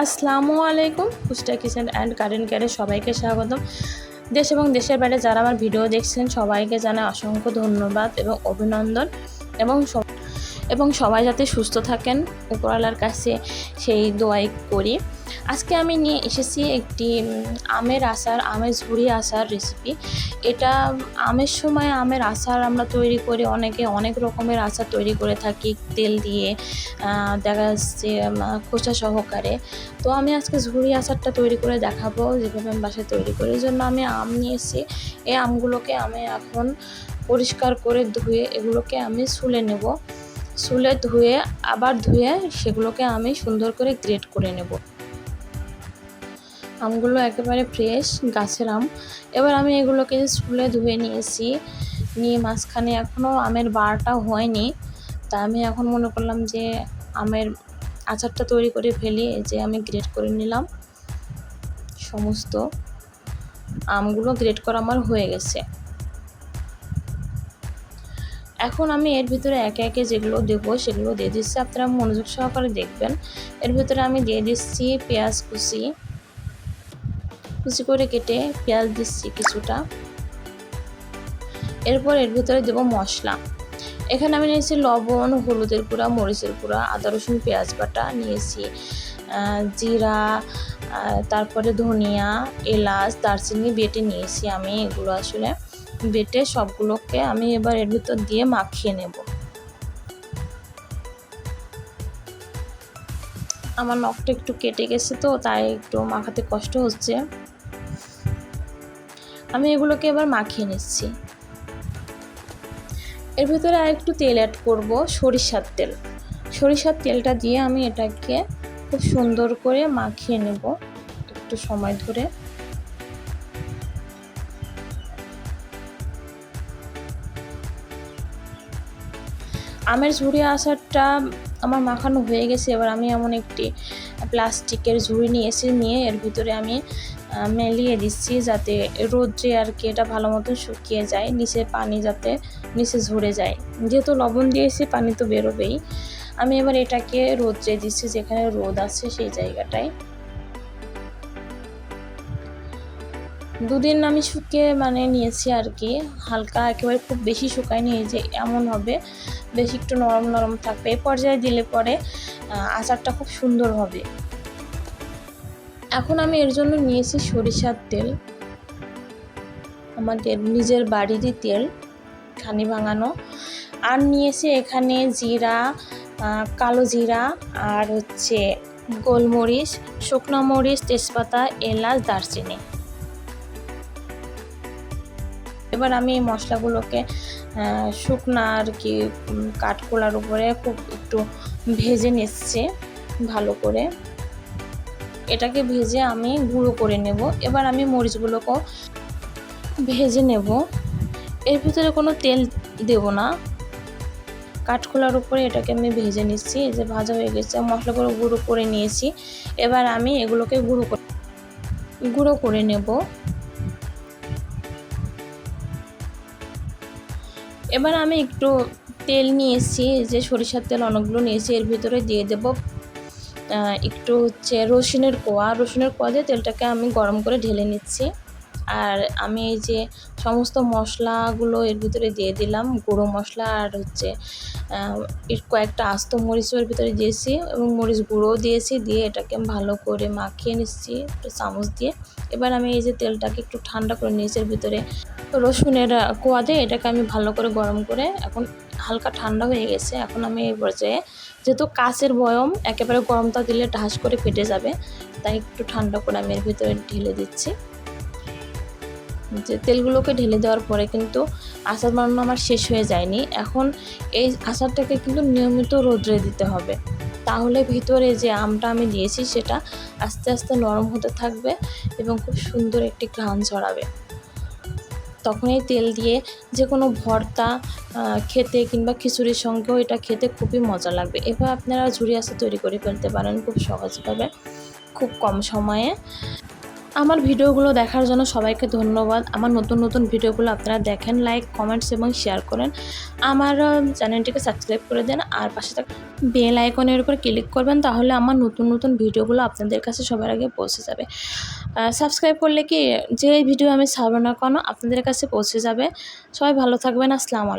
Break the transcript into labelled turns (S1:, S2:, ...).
S1: আসসালামু আলাইকুম। কুস্টা kitchen and current কেয়ারে সবাইকে স্বাগতম। দেশ এবং দেশের বাইরে যারা আমার ভিডিও দেখছেন, সবাইকে জানাই অসংখ্য ধন্যবাদ এবং অভিনন্দন এবং এবং সবাই যাতে সুস্থ থাকেন, উপরওয়ালার কাছে সেই দোয়াই করি। আজকে আমি নিয়ে এসেছি একটি আমের আচার, আমের ঝুড়ি আচার রেসিপি এটা আমের সময় আমের আচার আমরা তৈরি করি অনেকে, অনেক রকমের আচার তৈরি করে থাকি তেল দিয়ে দেখা যাচ্ছে খোসা সহকারে। তো আমি আজকে ঝুড়ি আচারটা তৈরি করে দেখাবো, যেভাবে আমি বাসায় তৈরি করি। জন্য আমি আম নিয়েছি। এই আমগুলোকে আমি এখন পরিষ্কার করে ধুয়ে এগুলোকে আমি শুলে নেব। শুলে ধুয়ে, আবার ধুয়ে সেগুলোকে আমি সুন্দর করে গ্রেট করে নেব। আমগুলো একেবারে ফ্রেশ গাছের আম। এবার আমি এগুলোকে স্কুলে ধুয়ে নিয়েছি। নিয়ে মাঝখানে এখনও আমের বারটা হয়নি। তা আমি এখন মনে করলাম যে আমের আচারটা তৈরি করে ফেলি যে আমি গ্রেট করে নিলাম। সমস্ত আমগুলো গ্রেট করা আমার হয়ে গেছে। এখন আমি এর ভিতরে একে একে যেগুলো দেবো সেগুলো দিয়ে দিচ্ছি। আপনারা মনোযোগ সহকারে দেখবেন। এর ভিতরে আমি দিয়ে দিচ্ছি পেঁয়াজ কুচি কুচি করে কেটে পেঁয়াজ দিচ্ছি কিছুটা। এরপর এর ভিতরে দেবো মশলা। এখানে আমি নিয়েছি লবণ, হলুদের গুঁড়া, মরিচের গুঁড়া, আদা, রসুন, পেঁয়াজ বাটা নিয়েছি। জিরা তারপরে ধনিয়া, এলাচ, দারচিনি বেটে নিয়েছি আমি এগুলো আসলে। বেটে সবগুলোকে আমি এবার এর ভিতর দিয়ে মাখিয়ে নেব। আমার নখটা একটু কেটে গেছে তো, তাই একটু মাখাতে কষ্ট হচ্ছে। আমি এগুলোকে এবার মাখিয়ে নিচ্ছি। এর ভিতরে আর একটু তেল অ্যাড করব, সরিষার তেল। সরিষার তেলটা দিয়ে আমি এটাকে খুব সুন্দর করে মাখিয়ে নেব, একটু সময় ধরে। আমের ঝুড়ি আচারটা আমার মাখানো হয়ে গেছে। এবার আমি এমন একটি প্লাস্টিকের ঝুড়ি নিয়ে এসে নিয়ে এর ভিতরে আমি মেলিয়ে দিচ্ছি যাতে রোদ্রে আর কি এটা ভালো মতো শুকিয়ে যায়, নিচে পানি যাতে নিচে ঝরে যায়। যেহেতু লবণ দিয়েছি, পানি তো বেরোবেই। আমি এবার এটাকে রোদ্রে দিচ্ছি যেখানে রোদ আছে সেই জায়গাটায়। দুদিন আমি শুকিয়ে মানে নিয়েছি আর কি। হালকা একেবারে খুব বেশি শুকায়নি, এই যে এমন হবে, বেশি একটু নরম নরম থাকবে। এই পর্যায়ে দিলে পরে আচারটা খুব সুন্দর হবে। এখন আমি এর জন্য নিয়েছি সরিষার তেল। আমাদের নিজের বাড়িরই তেল খানি ভাঙানো। আর নিয়েছি এখানে জিরা কালো জিরা আর হচ্ছে গোলমরিচ, শুকনো মরিচ, তেজপাতা, এলাচ, দারচিনি। এবার আমি মশলাগুলোকে শুকনা আর কি কাঠকোলার উপরে খুব একটু ভেজে নিচ্ছি ভালো করে। এটাকে ভেজে আমি গুঁড়ো করে নেব। এবার আমি মরিচগুলোকেও ভেজে নেব। এর ভিতরে কোনো তেল দেব না। কাঠখোলার উপরে এটাকে আমি ভেজে নিচ্ছি। এই যে ভাজা হয়ে গেছে, মশলাগুলো গুঁড়ো করে নিয়েছি। এবার আমি এগুলোকে গুঁড়ো করে গুঁড়ো করে নেব। এবার আমি একটু তেল নিয়ে নিয়েছি যে সরিষার তেল অনেকগুলো নিয়েছি এর ভিতরে দিয়ে দেব একটু হচ্ছে রসুনের কোয়া। রসুনের কোয়া দিয়ে তেলটাকে আমি গরম করে ঢেলে নিচ্ছি। আর আমি এই যে সমস্ত মশলাগুলো এর ভিতরে দিয়ে দিলাম, গুঁড়ো মশলা আর হচ্ছে কয়েকটা আস্ত মরিচও এর ভিতরে দিয়েছি এবং মরিচ গুঁড়োও দিয়েছি, দিয়ে এটাকে ভালো করে মাখিয়ে নিচ্ছি, একটু চামচ দিয়ে। এবার আমি এই যে তেলটাকে একটু ঠান্ডা করে নিয়েছি এর ভিতরে। রসুনের কোয়া দিয়ে এটাকে আমি ভালো করে গরম করে এখন হালকা ঠান্ডা হয়ে গেছে। এখন আমি এই পর্যায়ে যেহেতু কাচের বয়ম, একেবারে গরমটা দিলে ঢাস করে ফেটে যাবে, তাই একটু ঠান্ডা করে আমি এর ভিতরে ঢেলে দিচ্ছি। যে তেলগুলোকে ঢেলে দেওয়ার পরে কিন্তু আচার বানানো আমার শেষ হয়ে যায়নি। এখন এই আচারটাকে কিন্তু নিয়মিত রোদ্রে দিতে হবে। তাহলে ভিতরে যে আমটা আমি দিয়েছি, সেটা আস্তে আস্তে নরম হতে থাকবে এবং খুব সুন্দর একটি ঘ্রাণ ছড়াবে। তখন এই তেল দিয়ে যে কোনো ভর্তা খেতে কিংবা খিচুড়ির সঙ্গেও এটা খেতে খুবই মজা লাগবে। এভাবে আপনারা ঝুড়ি আসা তৈরি করে ফেলতে পারেন খুব সহজভাবে, খুব কম সময়ে। আমার ভিডিওগুলো দেখার জন্য সবাইকে ধন্যবাদ। আমার নতুন নতুন ভিডিওগুলো আপনারা দেখেন লাইক কমেন্টস এবং শেয়ার করেন। আমার চ্যানেলটিকে সাবস্ক্রাইব করে দেন আর পাশে থাকা বেল আইকনের উপর ক্লিক করবেন, তাহলে আমার নতুন নতুন ভিডিওগুলো আপনাদের কাছে সবার আগে পৌঁছে যাবে। সাবস্ক্রাইব করলে কি যে ভিডিও আমি ছাড়বো না কেন, আপনাদের কাছে পৌঁছে যাবে। সবাই ভালো থাকবেন, আসসালামু